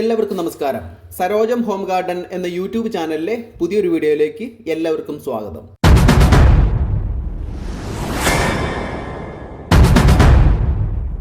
എല്ലാവർക്കും നമസ്കാരം. Sarojam home garden എന്ന യൂട്യൂബ് ചാനലിലെ പുതിയൊരു വീഡിയോയിലേക്ക് എല്ലാവർക്കും സ്വാഗതം.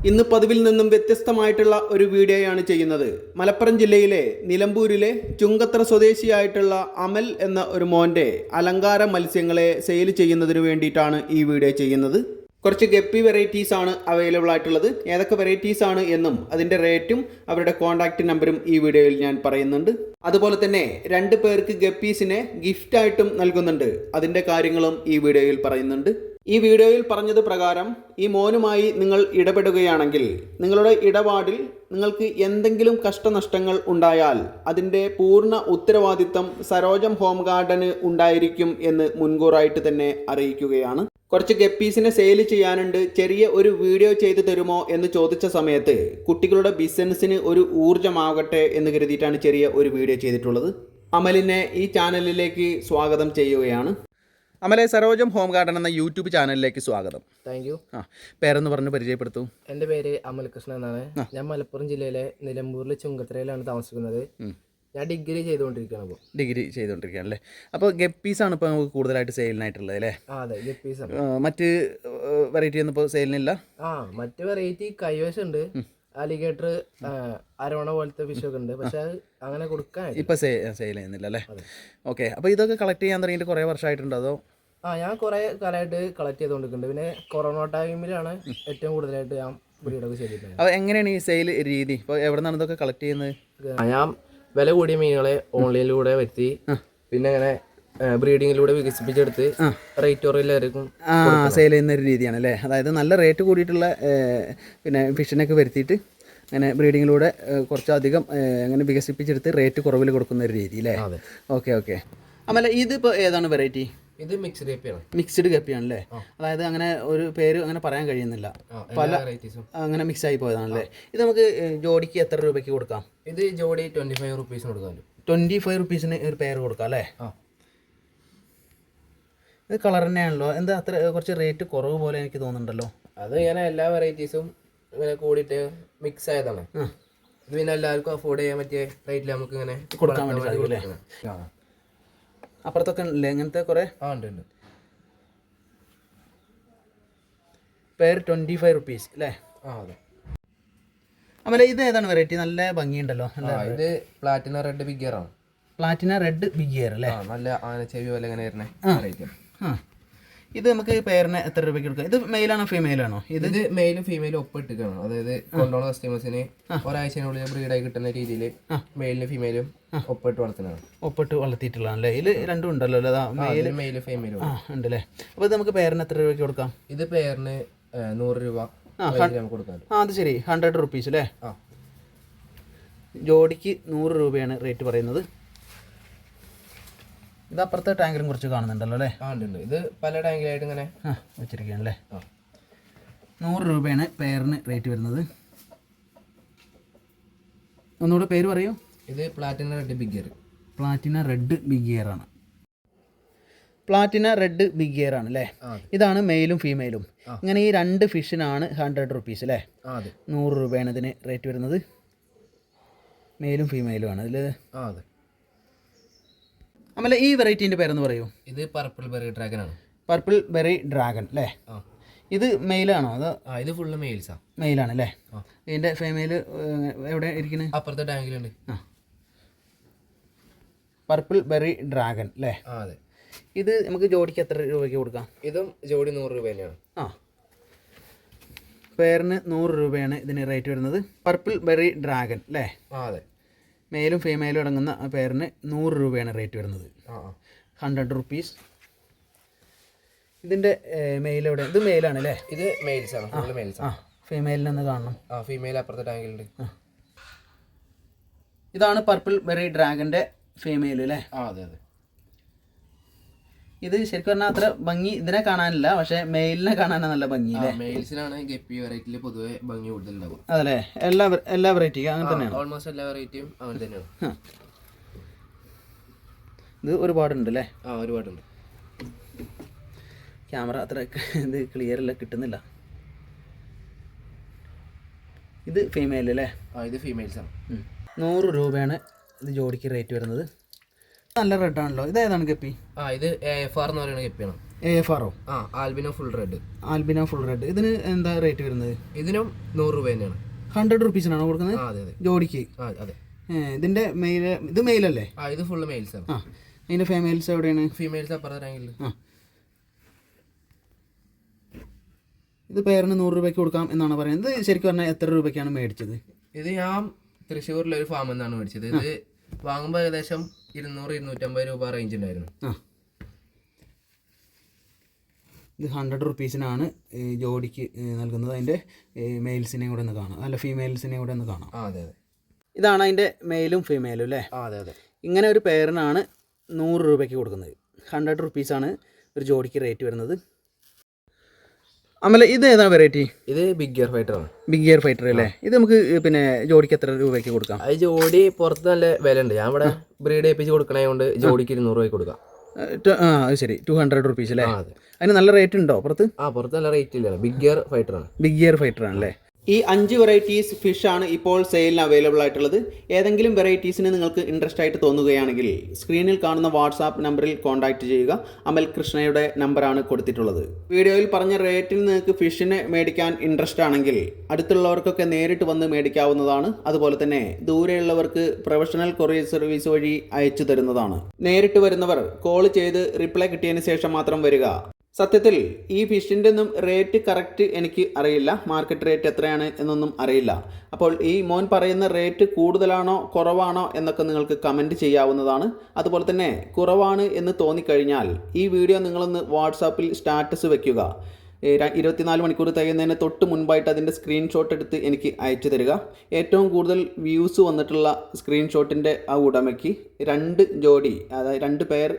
ഇന്ന് പതിവിൽ നിന്നും വ്യത്യസ്തമായിട്ടുള്ള ഒരു വീഡിയോയാണ് ചെയ്യുന്നത്. മലപ്പുറം ജില്ലയിലെ നിലമ്പൂരിലെ ചുങ്കത്ര സ്വദേശിയായിട്ടുള്ള അമൽ എന്ന ഒരു മോന്റെ അലങ്കാര മത്സ്യങ്ങളെ സെയിൽ ചെയ്യുന്നതിന് വേണ്ടിയിട്ടാണ് ഈ വീഡിയോ ചെയ്യുന്നത്. കുറച്ച് ഗപ്പി വെറൈറ്റീസ് ആണ് അവൈലബിൾ ആയിട്ടുള്ളത്. ഏതൊക്കെ വെറൈറ്റീസ് ആണ് എന്നും അതിന്റെ റേറ്റും അവരുടെ കോൺടാക്റ്റ് നമ്പറും ഈ വീഡിയോയിൽ ഞാൻ പറയുന്നുണ്ട്. അതുപോലെ തന്നെ രണ്ട് പേർക്ക് ഗപ്പീസിനെ ഗിഫ്റ്റായിട്ടും നൽകുന്നുണ്ട്. അതിന്റെ കാര്യങ്ങളും ഈ വീഡിയോയിൽ പറയുന്നുണ്ട്. ഈ വീഡിയോയിൽ പറഞ്ഞത് പ്രകാരം ഈ മോനുമായി നിങ്ങൾ ഇടപെടുകയാണെങ്കിൽ നിങ്ങളുടെ ഇടപാടിൽ നിങ്ങൾക്ക് എന്തെങ്കിലും കഷ്ടനഷ്ടങ്ങൾ ഉണ്ടായാൽ അതിന്റെ പൂർണ ഉത്തരവാദിത്തം സരോജം ഹോം ഗാർഡന് ഉണ്ടായിരിക്കും എന്ന് മുൻകൂറായിട്ട് തന്നെ അറിയിക്കുകയാണ്. കുറച്ച് ഗപ്പീസിനെ സെയിൽ ചെയ്യാനുണ്ട്. ചെറിയ ഒരു വീഡിയോ ചെയ്തു തരുമോ എന്ന് ചോദിച്ച സമയത്ത് കുട്ടികളുടെ ബിസിനസ്സിന് ഒരു ഊർജമാകട്ടെ എന്ന് കരുതിയിട്ടാണ് ചെറിയ ഒരു വീഡിയോ ചെയ്തിട്ടുള്ളത്. അമലിനെ ഈ ചാനലിലേക്ക് സ്വാഗതം ചെയ്യുകയാണ്. അമലെ സരോജം ഹോം ഗാർഡൻ എന്ന യൂട്യൂബ് ചാനലിലേക്ക് സ്വാഗതം. താങ്ക് യു ആ പേരെന്ന് പറഞ്ഞ് പരിചയപ്പെടുത്തു. എന്റെ പേര് അമൽ കൃഷ്ണൻ എന്നാണ് ഞാൻ മലപ്പുറം ജില്ലയിലെ നിലമ്പൂരിലെ ചുങ്കത്തറയിലാണ് താമസിക്കുന്നത്. ഞാൻ ഡിഗ്രി ചെയ്തുകൊണ്ടിരിക്കുകയാണ് അപ്പോൾ ഡിഗ്രി ചെയ്തുകൊണ്ടിരിക്കുകയാണ് അല്ലേ? അപ്പോൾ ഗപ്പീസാണ് ഇപ്പോൾ നമുക്ക് കൂടുതലായിട്ട് സെയിലിനായിട്ടുള്ളത് അല്ലേ? അതെ ഗപ്പീസ് മറ്റ് വെറൈറ്റി ഒന്നും ഇപ്പോൾ സെയിലിനില്ല ആ മറ്റ് വെറൈറ്റി കൈവശം ഉണ്ട് അലിഗേറ്റർ അരവണ പോലത്തെ ഫിഷൊക്കെ ഉണ്ട്. പക്ഷെ അത് അങ്ങനെ കൊടുക്കാൻ ഇപ്പം സെയിൽ ചെയ്യുന്നില്ല അല്ലേ? ഓക്കെ അപ്പോൾ ഇതൊക്കെ കളക്ട് ചെയ്യാൻ തുടങ്ങിയിട്ട് കുറേ വർഷമായിട്ടുണ്ടോ അതോ? ആ ഞാൻ കുറേ കാലമായിട്ട് കളക്ട് ചെയ്തുകൊണ്ടിരിക്കുന്നുണ്ട്. പിന്നെ കൊറോണ ടൈമിലാണ് ഏറ്റവും കൂടുതലായിട്ട് ഞാൻ ബ്രീഡൊക്കെ ചെയ്തിട്ടുണ്ട് അപ്പോൾ എങ്ങനെയാണ് ഈ സെയിൽ രീതി? ഇപ്പോൾ എവിടെ നിന്നാണ് ഇതൊക്കെ കളക്ട് ചെയ്യുന്നത്? ഞാൻ വില കൂടിയ മീനുകളെ ഓൺലൈനിലൂടെ വരുത്തി പിന്നെ അങ്ങനെ ബ്രീഡിങ്ങിലൂടെ വികസിപ്പിച്ചെടുത്ത് റേറ്റ് കുറയില്ലായിരിക്കും ആ സെയിൽ ചെയ്യുന്ന ഒരു രീതിയാണ് അല്ലേ? അതായത് നല്ല റേറ്റ് കൂടിയിട്ടുള്ള പിന്നെ ഫിഷിനൊക്കെ വരുത്തിയിട്ട് അങ്ങനെ ബ്രീഡിങ്ങിലൂടെ കുറച്ചധികം അങ്ങനെ വികസിപ്പിച്ചെടുത്ത് റേറ്റ് കുറവിൽ കൊടുക്കുന്ന ഒരു രീതി അല്ലേ? ഓക്കെ ഓക്കെ അമല ഇതിപ്പോൾ ഏതാണ് വെറൈറ്റി ഇത് മിക്സ്ഡ് കപ്പിയാണ് മിക്സ്ഡ് കപ്പിയാണല്ലേ അതായത് അങ്ങനെ ഒരു പേര് അങ്ങനെ പറയാൻ കഴിയുന്നില്ല. പല അങ്ങനെ മിക്സ് ആയി പോയതാണല്ലേ? ഇത് നമുക്ക് ജോഡിക്ക് എത്ര രൂപയ്ക്ക് കൊടുക്കാം? ഇത് ജോഡി ട്വന്റി ഫൈവ് റുപ്പീസിന് കൊടുക്കാമല്ലോ ട്വന്റി ഫൈവ് റുപ്പീസിന് ഒരു പേര് കൊടുക്കാം അല്ലേ? ഇത് കളർ തന്നെയാണല്ലോ. എന്താ അത്ര കുറച്ച് റേറ്റ് കുറവ് പോലെ എനിക്ക് തോന്നുന്നുണ്ടല്ലോ? അത് ഇങ്ങനെ എല്ലാ വെറൈറ്റീസും ഇങ്ങനെ കൂടിയിട്ട് മിക്സ് ആയതാണ്. ഇത് പിന്നെ എല്ലാവർക്കും അഫോർഡ് ചെയ്യാൻ പറ്റിയ റേറ്റിൽ നമുക്ക് ഇങ്ങനെ കൊടുക്കാൻ വേണ്ടി സാധിക്കും അല്ലേ? അപ്പുറത്തൊക്കെ ഉണ്ടല്ലേ ഇങ്ങനത്തെ കുറേ? ആ ഉണ്ട് ഉണ്ട്. പേര് ട്വന്റി ഫൈവ് റുപ്പീസ് അല്ലേ? ആ അതെ. അമല ഇത് ഏതാണ് വെറൈറ്റി നല്ല ഭംഗിയുണ്ടല്ലോ നല്ല ഇത് പ്ലാറ്റിന റെഡ് ബിഗിയർ ആണ്. പ്ലാറ്റിന റെഡ് ബിഗ് ഇയർ അല്ലേ? ആ നല്ല ആനച്ചെവി പോലെ ഇങ്ങനെ വരുന്നത് ആ. ഇത് നമുക്ക് പേരിന് എത്ര രൂപയ്ക്ക് കൊടുക്കാം? ഇത് മെയിലാണോ ഫീമെയിലാണോ ഇത് ഇത് മെയിലും ഫീമെയിലും ഒപ്പിട്ടിട്ടാണ് അതായത് കൊണ്ടുപോകുന്ന കസ്റ്റമേഴ്സിന് ഒരാഴ്ചനുള്ളിൽ ബ്രീഡായി കിട്ടുന്ന രീതിയിൽ മെയിലിനും ഫീമെയിലും ഒപ്പിട്ട് വളർത്തുന്നതാണ്. ഒപ്പിട്ട് വളർത്തിയിട്ടുള്ളതാണ് അല്ലേ ഇതിൽ രണ്ടും ഉണ്ടല്ലോ അല്ലേ? മെയിൽ മെയിലും ഫീമെയിലും ആ ഉണ്ടല്ലേ? അപ്പോൾ ഇത് നമുക്ക് പേരിന് എത്ര രൂപയ്ക്ക് കൊടുക്കാം? ഇത് പേരിന് നൂറ് രൂപ കൊടുക്കാൻ ആ അത് ശരി. ഹൺഡ്രഡ് റുപ്പീസ് അല്ലേ? ജോഡിക്ക് നൂറ് രൂപയാണ് റേറ്റ് പറയുന്നത്. ഇത് അപ്പുറത്തെ ടാങ്കിലും കുറച്ച് കാണുന്നുണ്ടല്ലോ അല്ലേ? ആ ഉണ്ട് ഉണ്ട് ഇത് പല ടാങ്കിലായിട്ട് ഇങ്ങനെ ആ വെച്ചിരിക്കുകയാണല്ലേ നൂറ് രൂപയാണ് പെയറിന് റേറ്റ് വരുന്നത്. ഒന്നുകൂടെ പേര് പറയൂ. ഇത് platina red bigger platina red big ആണ്. പ്ലാറ്റിന റെഡ് ബിഗ് ഇയർ ആണ് അല്ലേ? ഇതാണ് മെയിലും ഫീമെയിലും. ഇങ്ങനെ ഈ രണ്ട് ഫിഷിനാണ് ഹൺഡ്രഡ് റുപ്പീസ് അല്ലേ? നൂറ് രൂപയാണ് ഇതിന് റേറ്റ് വരുന്നത്. മെയിലും ഫീമെയിലും ആണ്. ഇതിൽ അമ്മല ഈ വെറൈറ്റീന്റെ പേരെന്ന് പറയൂ. ഇത് പർപ്പിൾ ബെറി ഡ്രാഗൺ ആണ് പർപ്പിൾ ബെറി ഡ്രാഗൺ അല്ലേ ഇത് മെയിലാണോ അതോ ആ ഇത് ഫുള്ള് മെയിൽസാ മെയിലാണ് അല്ലേ. ഇതിന്റെ ഫീമെയിൽ എവിടെ ഇരിക്കുന്നത് അപ്പുറത്തെ ടാങ്കിലുണ്ട്. ആ. പർപ്പിൾ ബെറി ഡ്രാഗൺ അല്ലേ ആ അതെ. ഇത് നമുക്ക് ജോഡിക്ക് എത്ര രൂപയ്ക്ക് കൊടുക്കാം? ഇതും ജോഡി നൂറ് രൂപ തന്നെയാണ്. ആ. പേരിന് നൂറ് രൂപയാണ് ഇതിന് റേറ്റ് വരുന്നത്. പർപ്പിൾ ബെറി ഡ്രാഗൺ അല്ലേ ആ അതെ. മെയിലും ഫീമെയിലും അടങ്ങുന്ന ആ പേരിന് നൂറ് രൂപയാണ് റേറ്റ് വരുന്നത്. ഹൺഡ്രഡ് റുപ്പീസ് ഇതിന്റെ മെയിൽ എവിടെ? ഇത് മെയിലാണ് അല്ലേ? ഇത് മെയിൽസ് ആണ്. ഫുൾ മെയിൽസ് ആ. ഫീമെയിലിനൊന്ന് കാണണം. ആ ഫീമെയിൽ അപ്പുറത്തെ ടാങ്കിലുണ്ട് ഇതാണ് പർപ്പിൾ ബെറി ഡ്രാഗന്റെ ഫീമെയിൽ അല്ലേ? ആ അതെ അതെ. ഇത് ശരിക്കും പറഞ്ഞാൽ അത്ര ഭംഗി ഇതിനെ കാണാനില്ല പക്ഷെ മെയിലിനെ കാണാനാണ് നല്ല ഭംഗി മെയിൽസിനാണ് ഗപ്പി വെറൈറ്റിയിൽ പൊതുവെ ഭംഗി കൂടുതൽ ഉണ്ടാവും അതല്ലേ എല്ലാ എല്ലാ വെറൈറ്റിയും അങ്ങനെ തന്നെയാണ്. ഓൾമോസ്റ്റ് എല്ലാ വെറൈറ്റിയും അങ്ങനെ തന്നെയാണ്. ഇത് ഒരുപാടുണ്ട് അല്ലേ ആ ഒരുപാടുണ്ട്. ക്യാമറ അത്ര ഇത് ക്ലിയർ അല്ല കിട്ടുന്നില്ല. ഇത് ഫീമെയിൽ അല്ലേ ആ ഇത് ഫീമെയിൽസ് ആണ്. ഉം. നൂറ് രൂപയാണ് ഇത് ജോഡിക്ക് റേറ്റ് വരുന്നത്. നല്ല റെഡ് ആണല്ലോ. ഇത് ഏതാണ് കെപ്പി ആ ഇത് എഫ് ആർ എന്ന് പറയുന്ന കെപ്പിയാണ് എ എഫ് ആറോ ആ albino full red albino full red ഇതിന് എന്താ റേറ്റ് വരുന്നത്? ഇതിനും നൂറ് രൂപ തന്നെയാണ്. ഹൺഡ്രഡ് റുപ്പീസിനാണോ കൊടുക്കുന്നത്? ആ അതെ അതെ. ജോഡിക്ക്? ആ അതെ. ഇതിന്റെ മെയിൽ ഇത് മെയിലല്ലേ ആ ഇത് ഫുള്ള് മെയിൽസ് ആണ്. ആ അതിന്റെ ഫീമെയിൽസ് എവിടെയാണ്? ഫീമെയിൽസ് അപ്പുറത്തെ റാങ്കിൽ ആ. ഇത് പേരിന് നൂറ് രൂപയ്ക്ക് കൊടുക്കാം എന്നാണ് പറയുന്നത്. ശരിക്കും പറഞ്ഞാൽ എത്ര രൂപയ്ക്കാണ് മേടിച്ചത്? ഇത് ഞാൻ തൃശ്ശൂരിലെ ഒരു ഫാമിൽ നിന്നാണ് മേടിച്ചത്. ഇത് വാങ്ങുമ്പോൾ ഏകദേശം ഇരുന്നൂറ് ഇരുന്നൂറ്റമ്പത് രൂപ റേഞ്ച് ഉണ്ടായിരുന്നു ഇത് ഹൺഡ്രഡ് റുപ്പീസിനാണ് ജോഡിക്ക് നൽകുന്നത്. അതിന്റെ മെയിൽസിനെയും കൂടെ ഒന്ന് കാണാം. അല്ല ഫീമെയിൽസിനെയും കൂടെ ഒന്ന് കാണാം. അതെ അതെ. ഇതാണ് അതിന്റെ മെയിലും ഫീമെയിലും അല്ലേ? ആ അതെ അതെ. ഇങ്ങനെ ഒരു പേരിനാണ് നൂറ് രൂപയ്ക്ക് കൊടുക്കുന്നത്. ഹൺഡ്രഡ് റുപ്പീസാണ് ഒരു ജോഡിക്ക് റേറ്റ് വരുന്നത്. അമല ഇത് ഏതാണ് വെറൈറ്റി ഇത് ബിഗ് ഗിയർ ഫൈറ്റർ ആണ്. ബിഗ് ഗിയർ ഫൈറ്റർ അല്ലേ? ഇത് നമുക്ക് പിന്നെ ജോഡിക്ക് എത്ര രൂപയ്ക്ക് കൊടുക്കാം? അത് ജോഡി പുറത്ത് നല്ല വില ഉണ്ട് ഞാൻ ഇവിടെ ബ്രീഡ് ഏൽപ്പിച്ച് കൊടുക്കണേ കൊണ്ട് ജോഡിക്ക് ഇരുന്നൂറ് രൂപയ്ക്ക് കൊടുക്കാം. ആ അത് ശരി. ടു ഹൺഡ്രഡ് റുപ്പീസ് അല്ലേ? അതിന് നല്ല റേറ്റ് ഉണ്ടോ പുറത്ത്? ആ പുറത്ത് നല്ല റേറ്റ് ഇല്ല. ബിഗ് ഗിയർ ഫൈറ്റർ ആണ്. ബിഗ് ഗിയർ ഫൈറ്റർ ആണല്ലേ? ഈ അഞ്ച് വെറൈറ്റീസ് ഫിഷാണ് ഇപ്പോൾ സെയിലിന് അവൈലബിൾ ആയിട്ടുള്ളത്. ഏതെങ്കിലും വെറൈറ്റീസിന് നിങ്ങൾക്ക് ഇൻട്രസ്റ്റ് ആയിട്ട് തോന്നുകയാണെങ്കിൽ സ്ക്രീനിൽ കാണുന്ന വാട്സാപ്പ് നമ്പറിൽ കോൺടാക്റ്റ് ചെയ്യുക. അമൽ കൃഷ്ണയുടെ നമ്പറാണ് കൊടുത്തിട്ടുള്ളത്. വീഡിയോയിൽ പറഞ്ഞ റേറ്റിൽ നിങ്ങൾക്ക് ഫിഷിനെ മേടിക്കാൻ ഇൻട്രസ്റ്റ് ആണെങ്കിൽ അടുത്തുള്ളവർക്കൊക്കെ നേരിട്ട് വന്ന് മേടിക്കാവുന്നതാണ്. അതുപോലെ തന്നെ ദൂരെയുള്ളവർക്ക് പ്രൊഫഷണൽ കൊറിയർ സർവീസ് വഴി അയച്ചു തരുന്നതാണ്. നേരിട്ട് വരുന്നവർ കോൾ ചെയ്ത് റിപ്ലൈ കിട്ടിയതിന് ശേഷം മാത്രം വരിക. സത്യത്തിൽ ഈ ഫിഷിന്റെ ഒന്നും റേറ്റ് കറക്റ്റ് എനിക്ക് അറിയില്ല. മാർക്കറ്റ് റേറ്റ് എത്രയാണ് എന്നൊന്നും അറിയില്ല. അപ്പോൾ ഈ മോൻ പറയുന്ന റേറ്റ് കൂടുതലാണോ കുറവാണോ എന്നൊക്കെ നിങ്ങൾക്ക് കമന്റ് ചെയ്യാവുന്നതാണ്. അതുപോലെ തന്നെ കുറവാണ് എന്ന് തോന്നിക്കഴിഞ്ഞാൽ ഈ വീഡിയോ നിങ്ങളൊന്ന് വാട്സാപ്പിൽ സ്റ്റാറ്റസ് ര- ഇരുപത്തിനാല് മണിക്കൂർ തികയുന്നതിന് തൊട്ട് മുൻപായിട്ട് അതിന്റെ സ്ക്രീൻഷോട്ട് എടുത്ത് എനിക്ക് അയച്ചു തരിക. ഏറ്റവും കൂടുതൽ വ്യൂസ് വന്നിട്ടുള്ള സ്ക്രീൻഷോട്ടിന്റെ ആ ഉടമയ്ക്ക് രണ്ട് ജോഡി അതായത് രണ്ട് പേർ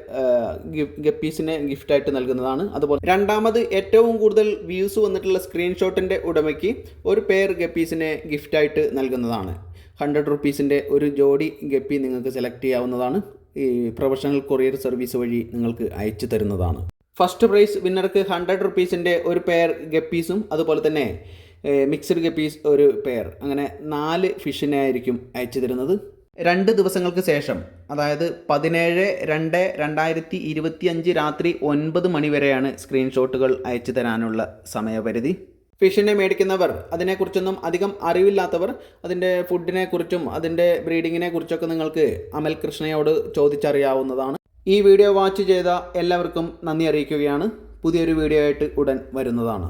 ഗപ്പീസിനെ ഗിഫ്റ്റായിട്ട് നൽകുന്നതാണ്. അതുപോലെ രണ്ടാമത് ഏറ്റവും കൂടുതൽ വ്യൂസ് വന്നിട്ടുള്ള സ്ക്രീൻഷോട്ടിന്റെ ഉടമയ്ക്ക് ഒരു പേർ ഗപ്പീസിനെ ഗിഫ്റ്റായിട്ട് നൽകുന്നതാണ്. ഹൺഡ്രഡ് റുപ്പീസിന്റെ ഒരു ജോഡി ഗപ്പി നിങ്ങൾക്ക് സെലക്ട് ചെയ്യാവുന്നതാണ്. ഈ പ്രൊഫഷണൽ കൊറിയർ സർവീസ് വഴി നിങ്ങൾക്ക് അയച്ചു തരുന്നതാണ്. ഫസ്റ്റ് പ്രൈസ് വിന്നർക്ക് ഹൺഡ്രഡ് റുപ്പീസിന്റെ ഒരു പെയർ ഗപ്പീസും അതുപോലെ തന്നെ മിക്സഡ് ഗപ്പീസ് ഒരു പെയർ അങ്ങനെ നാല് ഫിഷിനെ ആയിരിക്കും അയച്ചു തരുന്നത്. രണ്ട് ദിവസങ്ങൾക്ക് ശേഷം അതായത് പതിനേഴ് രണ്ട് രണ്ടായിരത്തി ഇരുപത്തി അഞ്ച് രാത്രി ഒൻപത് മണി വരെയാണ് സ്ക്രീൻഷോട്ടുകൾ അയച്ചു തരാനുള്ള സമയപരിധി. ഫിഷിനെ മേടിക്കുന്നവർ അതിനെക്കുറിച്ചൊന്നും അധികം അറിവില്ലാത്തവർ അതിന്റെ ഫുഡിനെ കുറിച്ചും അതിന്റെ ബ്രീഡിങ്ങിനെ കുറിച്ചൊക്കെ നിങ്ങൾക്ക് അമൽ കൃഷ്ണയോട് ചോദിച്ചറിയാവുന്നതാണ്. ഈ വീഡിയോ വാച്ച് ചെയ്ത എല്ലാവർക്കും നന്ദി അറിയിക്കുകയാണ്. പുതിയൊരു വീഡിയോ ആയിട്ട് ഉടൻ വരുന്നതാണ്.